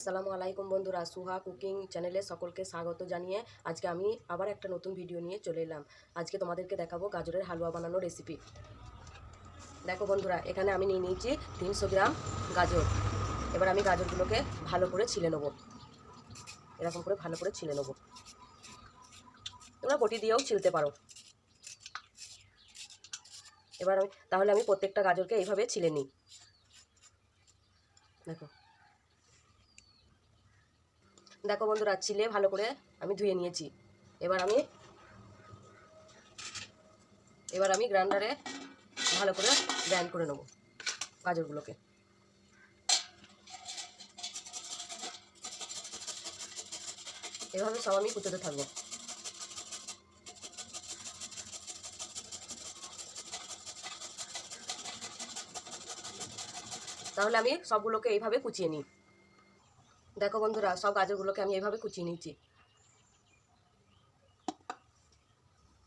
আসসালামু আলাইকুম বন্ধুরা, সুহা কুকিং চ্যানেলে সকলকে স্বাগত জানিয়ে আজকে আমি আবার একটা নতুন ভিডিও নিয়ে চলে এলাম। আজকে তোমাদেরকে দেখাবো গাজরের হালুয়া বানানোর রেসিপি দেখো বন্ধুরা, এখানে আমি নিয়ে নিয়েছি তিনশো গ্রাম গাজর। এবার আমি গাজরগুলোকে ভালো করে ছিলে নেব। এরকম করে ভালো করে ছিলে নেব। তোমরা বটি দিয়েও ছিলতে পারো। এবার আমি, তাহলে আমি প্রত্যেকটা গাজরকে এইভাবে ছিলে নিই। দেখো। দেখো বন্ধুরা, চিলে ভালো করে আমি ধুয়ে নিয়েছি। এবার আমি এবার আমি গ্রাইন্ডারে ভালো করে গ্রাইন্ড করে নেব গাজরগুলোকে। এভাবে সব আমি কুচোতে থাকব। তাহলে আমি সবগুলোকে এইভাবে কুচিয়ে নিই। দেখো বন্ধুরা, সব গাজরগুলোকে আমি এইভাবে কুচিয়ে নিয়েছি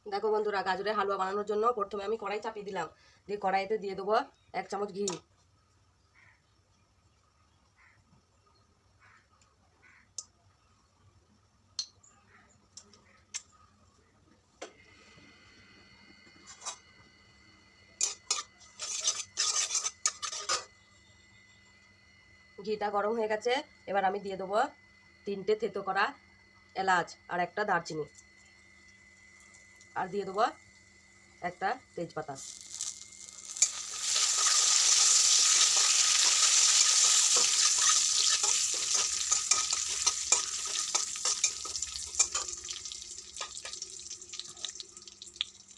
দেখো বন্ধুরা, গাজরের হালুয়া বানানোর জন্য প্রথমে আমি কড়াই চাপিয়ে দিলাম। দিয়ে কড়াইতে দিয়ে দেবো এক চামচ ঘি। ঘিটা গরম হয়ে গেছে, এবার আমি দিয়ে দেবো তিনটে থেতো করা এলাচ আর একটা দারচিনি। আর দিয়ে দেবো একটা তেজপাতা।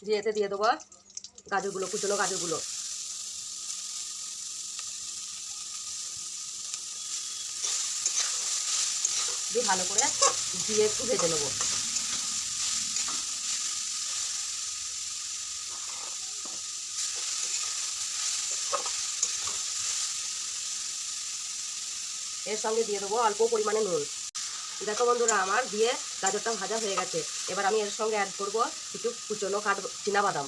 দিয়ে এতে দিয়ে দেবো গাজরগুলো, কুচনো গাজরগুলো। দিয়ে ভালো করে দিয়ে একটু ভেজে নেব। এর সঙ্গে দিয়ে দেবো অল্প পরিমাণে নুন। দেখো বন্ধুরা, আমার দিয়ে গাজরটা ভাজা হয়ে গেছে। এবার আমি এর সঙ্গে অ্যাড করব কিছু কুচনো কাঠ বাদাম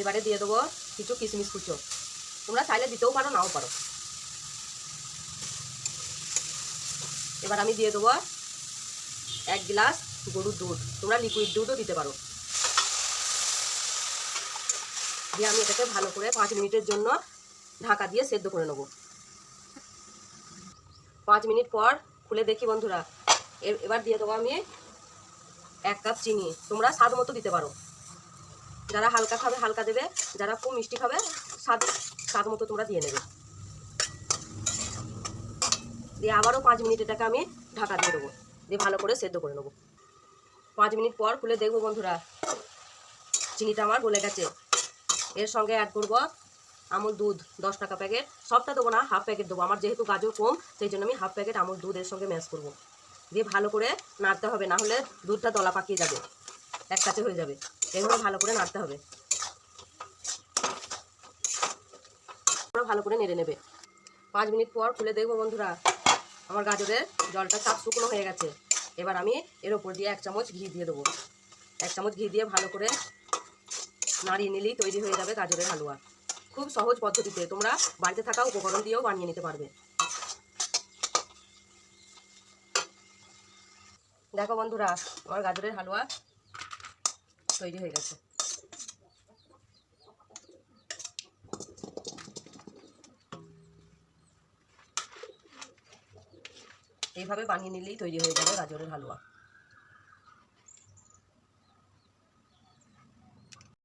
এবারে দিয়ে দেবো কিছু কিশমিশ কুচো। তোমরা চাইলে দিতেও পারো, নাও পারো। এবার আমি দিয়ে দেবো এক গ্লাস গরুর দুধ। তোমরা লিকুইড দুধও দিতে পারো। দিয়ে আমি এটাকে ভালো করে পাঁচ মিনিটের জন্য ঢাকা দিয়ে সেদ্ধ করে নেব। পাঁচ মিনিট পর খুলে দেখি বন্ধুরা। এবার দিয়ে দেবো আমি এক কাপ চিনি। তোমরা স্বাদ মতো দিতে পারো। যারা হালকা খাবে, হালকা দেবে। যারা খুব মিষ্টি খাবে, স্বাদ স্বাদ মতো তোমরা দিয়ে নেবে। দিয়ে আবারও পাঁচ মিনিট এটাকে আমি ঢাকা দিয়ে দেবো। দিয়ে ভালো করে সেদ্ধ করে নেব। পাঁচ মিনিট পর খুলে দেখব বন্ধুরা, চিনিটা আমার গলে গেছে। এর সঙ্গে অ্যাড করব আমুল দুধ, দশ টাকা প্যাকেট সবটা দেবো না হাফ প্যাকেট দেবো। আমার যেহেতু গাজর কম, সেই জন্য আমি হাফ প্যাকেট আমুল দুধ এর সঙ্গে ম্যাশ করব। দিয়ে ভালো করে নাড়তে হবে না হলে দুধটা দলা পাকিয়ে যাবে। এক কাছে হয়ে যাবে। এগুলো ভালো করে নাড়তে হবে। ভালো করে নেড়ে নেবে। পাঁচ মিনিট পর খুলে দেখব বন্ধুরা, আমার গাজরের জলটা চাপ শুকনো হয়ে গেছে। এবার আমি এর ওপর দিয়ে এক চামচ ঘি দিয়ে দেবো। এক চামচ ঘি দিয়ে ভালো করে নাড়িয়ে নিলেই তৈরি হয়ে যাবে গাজরের হালুয়া। খুব সহজ পদ্ধতিতে তোমরা বাড়িতে থাকা উপকরণ দিয়েও বানিয়ে নিতে পারবে। দেখো বন্ধুরা, আমার গাজরের হালুয়া তৈরি হয়ে গেছে। এইভাবে বানিয়ে নিলেই তৈরি হয়ে যাবে গাজরের হালুয়া।